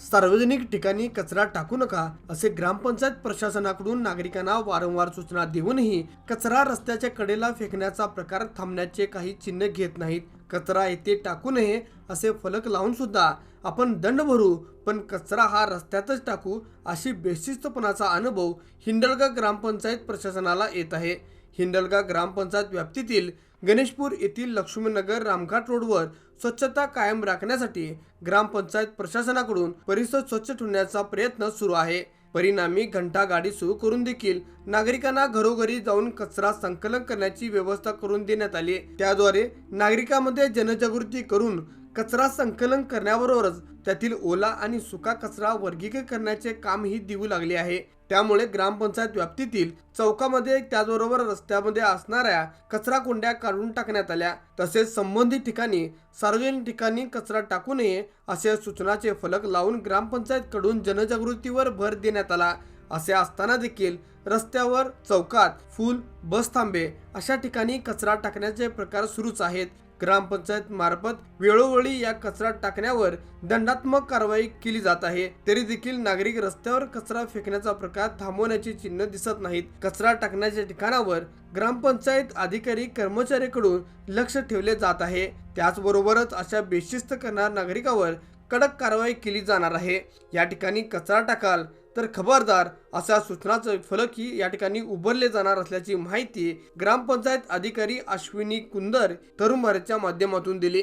सार्वजनिक ठिकाणी कचरा टाकू नका असे ग्रामपंचायत प्रशासनाकडून नागरिकांना वारंवार सूचना देऊनही कचरा रस्त्याच्या कडेला फेकण्याचा प्रकार थांबण्याचे काही चिन्ह घेत नाहीत. कचरा येथे टाकू नये असे फलक लावून सुद्धा आपण दंड भरू पण कचरा हा रस्त्यातच टाकू अशी बेशिस्तपणाचा अनुभव हिंडलगा ग्रामपंचायत प्रशासनाला येत आहे. हिंडलगा ग्रामपंचायत व्याप्तीतील गणेशपूर येथील लक्ष्मीनगर रामघाट रोडवर स्वच्छता कायम राखण्यासाठी ग्रामपंचायत प्रशासनाकडून परिसर स्वच्छ ठेवण्याचा प्रयत्न सुरू आहे. परिणामी घंटा गाडी सुरू करून देखील नागरिकांना घरोघरी जाऊन कचरा संकलन करण्याची व्यवस्था करून देण्यात आली त्याद्वारे नागरिकांमध्ये जनजागृती करून कचरा संकलन करण्याबरोबरच त्यातील ओला आणि सुका कचरा वर्गीकृत करण्याचे कामही देऊ लागले आहे. त्यामुळे ग्रामपंचायत व्याप्तीतील चौकामध्ये त्याचबरोबर रस्त्यामध्ये असणाऱ्या कचरा कोंड्या काढून टाकण्यात आल्या. तसेच संबंधित ठिकाणी सार्वजनिक ठिकाणी कचरा टाकू नये असे सूचनाचे फलक लावून ग्रामपंचायतकडून जनजागृतीवर भर देण्यात आला. असे असताना देखील रस्त्यावर चौकात फूल बस थांबे अशा ठिकाणी कचरा टाकण्याचे प्रकार सुरूच आहेत. ग्रामपंचायत मार्फत वेळोवेळी या कचरा टाकण्यावर दंडात्मक कारवाई केली जात आहे. तरी देखील नागरिक रस्त्यावर कचरा फेकण्याचा प्रकार थांबवण्याची चिन्ह दिसत नाहीत. कचरा टाकण्याच्या ठिकाणावर ग्रामपंचायत अधिकारी कर्मचाऱ्याकडून लक्ष ठेवले जात आहे. त्याचबरोबरच अशा बेशिस्त करणाऱ्या नागरिकावर कडक कारवाई केली जाणार आहे. या ठिकाणी कचरा टाकाल तर खबरदार अशा सूचनाचे फलकही या ठिकाणी उभारले जाणार असल्याची माहिती ग्रामपंचायत अधिकारी अश्विनी कुंदर तरुण माध्यमातून दिली.